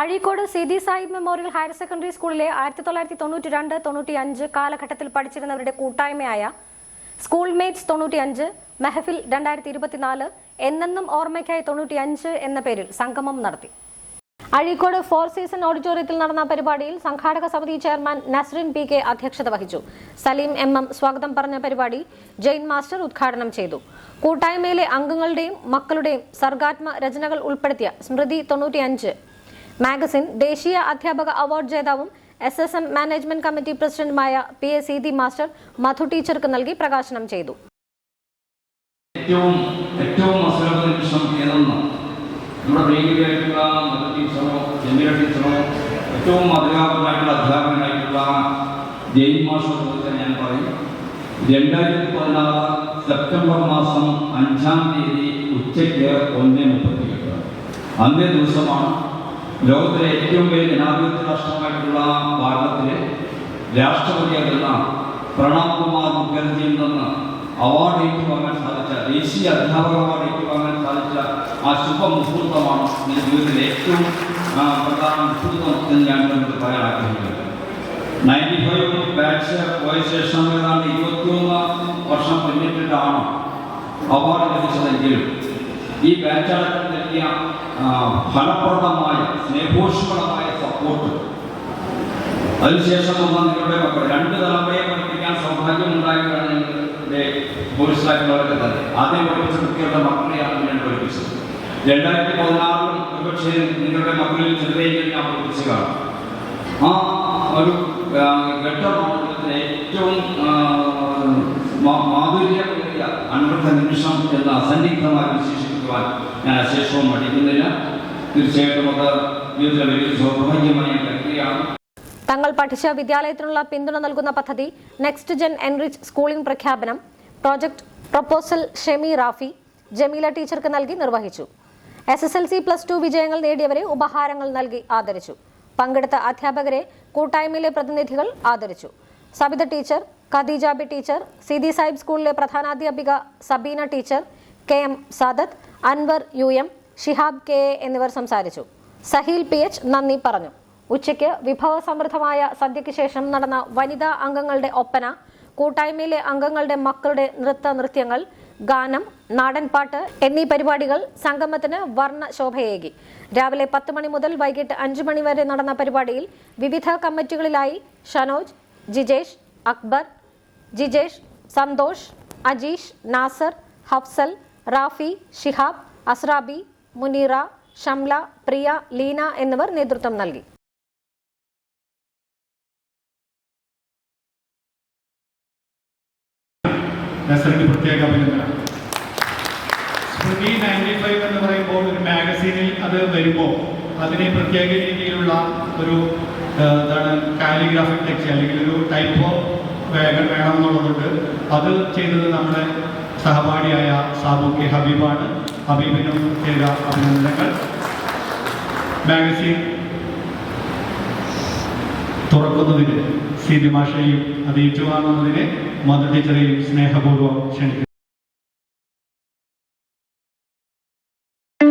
Azhikode Sidi Sahib memorial higher secondary സ്കൂളിലെ ആയിരത്തി തൊള്ളായിരത്തി തൊണ്ണൂറ്റി രണ്ട് തൊണ്ണൂറ്റി അഞ്ച് കാലഘട്ടത്തിൽ പഠിച്ചിരുന്നവരുടെ കൂട്ടായ്മയായ സ്കൂൾ മേറ്റ്സ് തൊണ്ണൂറ്റി അഞ്ച് മെഹഫിൽ രണ്ടായിരത്തി ഇരുപത്തിനാല് എന്നെന്നും ഓർമ്മയ്ക്കായി തൊണ്ണൂറ്റി അഞ്ച് എന്ന പേരിൽ സംഗമം നടത്തി. അഴീക്കോട് ഫോർ സീസൺ ഓഡിറ്റോറിയത്തിൽ നടന്ന പരിപാടിയിൽ സംഘാടക സമിതി ചെയർമാൻ നസ്രിൻ പി കെ അധ്യക്ഷത വഹിച്ചു. സലീം എം എം സ്വാഗതം പറഞ്ഞ പരിപാടി ജെയിൻ മാസ്റ്റർ ഉദ്ഘാടനം ചെയ്തു. കൂട്ടായ്മയിലെ അംഗങ്ങളുടെയും മക്കളുടെയും സർഗാത്മ രചനകൾ ഉൾപ്പെടുത്തിയ സ്മൃതി തൊണ്ണൂറ്റിയഞ്ച് മാഗസിൻ ദേശീയ അധ്യാപക award ജേതാവും S S M management committee പ്രസിഡന്റുമായ പി എ ദി മാസ്റ്റർ മധു ടീച്ചർക്ക് നൽകി പ്രകാശനം ചെയ്തു. ഏറ്റവും ഏറ്റവും നമ്മുടെ ഏറ്റവും രണ്ടായിരത്തി പതിനാറ് സെപ്റ്റംബർ മാസം അഞ്ചാം തീയതി ഉച്ചയ്ക്ക് ഒന്ന് മുപ്പത്തിയെട്ട്. അന്നേ ദിവസമാണ് ലോകത്തിലെ ഏറ്റവും വലിയ ജനാധിപത്യ രാഷ്ട്രമായിട്ടുള്ള ഭാരതത്തിലെ രാഷ്ട്രപതിയായിരുന്ന പ്രണബ് കുമാർ മുഖർജിയിൽ നിന്ന് അവാർഡ് ഏറ്റുവാങ്ങാൻ സാധിച്ച ദേശീയ അധ്യാപക അവാർഡ് ഏറ്റുവാങ്ങാൻ സാധിച്ച ആ ശുഭമുഹൂർത്തമാണ് എൻ്റെ ജീവിതത്തിലെ ഏറ്റവും ആ, പ്രധാന മുഹൂർത്തം എന്ന് ഞാൻ നിങ്ങൾക്ക് പറയാൻ ആഗ്രഹിക്കുന്നത് നയൻറ്റി ഫൈവ് ബാച്ച് പോയ ശേഷം ഏതാണ്ട് ഇരുപത്തിയൊന്ന് വർഷം പിന്നിട്ടിട്ടാണ് അവാർഡ് ലഭിച്ചതെങ്കിലും ഈ ബാച്ച് അടക്കം നൽകിയ ആ, ഫലപ്രദമായ സ്നേഹോഷ്മളമായ സപ്പോർട്ട് അതിനുശേഷം വന്ന നിങ്ങളുടെ മക്കൾ രണ്ട് തലമുറയെ പഠിപ്പിക്കാൻ സൗഭാഗ്യം ഉണ്ടായതാണ് നിങ്ങളുടെ പോലീസിലായിട്ടുള്ളവരൊക്കെ തന്നെ. ആദ്യം പഠിപ്പിച്ച കുട്ടികളുടെ മക്കളെയാണ് ഞാൻ പഠിപ്പിച്ചത്. രണ്ടായിരത്തി പതിനാറിലും ഒരുപക്ഷെ നിങ്ങളുടെ മക്കളിൽ ചിലരെയും ഞാൻ പഠിപ്പിച്ചു കാണാം. ആ ഒരു ഘട്ടമാണ് ഏറ്റവും മാധുര്യമേറിയ അനർത്ഥ നിമിഷം എന്ന അസന്നിഗ്ധമായി വിശേഷിപ്പിക്കുവാൻ ഞാൻ അശേഷവും മടിക്കുന്നില്ല തീർച്ചയായിട്ടും അത് ജീവിതത്തിലെ വലിയൊരു സൗഭാഗ്യമായി ഞാൻ കരുതുകയാണ് തങ്ങൾ പഠിച്ച വിദ്യാലയത്തിനുള്ള പിന്തുണ നൽകുന്ന പദ്ധതി നെക്സ്റ്റ് ജെൻ എൻറിച്ച് സ്കൂളിംഗ് പ്രഖ്യാപനം പ്രോജക്ട് പ്രപ്പോസൽ ഷെമി റാഫി ജമീല ടീച്ചർക്ക് നൽകി നിർവഹിച്ചു. S S L C plus two വിജയങ്ങൾ നേടിയവരെ ഉപഹാരങ്ങൾ നൽകി ആദരിച്ചു. പങ്കെടുത്ത അധ്യാപകരെ കൂട്ടായ്മയിലെ പ്രതിനിധികൾ ആദരിച്ചു. സബിത ടീച്ചർ ഖദീജാബി ടീച്ചർ സിദി സാഹിബ് സ്കൂളിലെ പ്രധാനാധ്യാപിക Sabeena teacher K M Sadath Anwar U M Shihab K A എന്നിവർ സംസാരിച്ചു. സഹീൽ പി എച്ച് നന്ദി പറഞ്ഞു. ഉച്ചയ്ക്ക് വിഭവസമൃദ്ധമായ സദ്യയ്ക്ക് ശേഷം നടന്ന വനിതാ അംഗങ്ങളുടെ ഒപ്പന കൂട്ടായ്മയിലെ അംഗങ്ങളുടെ മക്കളുടെ നൃത്ത നൃത്യങ്ങൾ ഗാനം നാടൻപാട്ട് എന്നീ പരിപാടികൾ സംഗമത്തിന് വർണ ശോഭയേകി രാവിലെ പത്ത് മണി മുതൽ വൈകിട്ട് അഞ്ചു മണി വരെ നടന്ന പരിപാടിയിൽ വിവിധ കമ്മിറ്റികളിലായി ഷനോജ് ജിജേഷ് അക്ബർ ജിജേഷ് സന്തോഷ് അജീഷ് നാസർ ഹഫ്സൽ റാഫി ഷിഹാബ് അസ്രാബി മുനീറ ഷംല പ്രിയ ലീന എന്നിവർ നേതൃത്വം നൽകി. എന്ന് പറയുമ്പോൾ ഒരു മാഗസീനിൽ അത് വരുമ്പോൾ അതിനെ പ്രത്യേക രീതിയിലുള്ള ഒരു എന്താണ് കാലിഗ്രാഫിക് ടെക്സ്റ്റ് അല്ലെങ്കിൽ ഒരു ടൈപ്പ് വേണം വേണമെന്നുള്ളതുകൊണ്ട് അത് ചെയ്തത് നമ്മുടെ സഹപാഠിയായ സാബു കെ ഹബീബാണ്. ഹബീബിനും പ്രത്യേക അഭിനന്ദനങ്ങൾ. മാഗസീൻ തുറക്കുന്നതിന് സി അത് ഏറ്റുവാങ്ങുന്നതിന് മധു ടീച്ചറെയും സ്നേഹപൂർവം ക്ഷണിക്കുന്നു.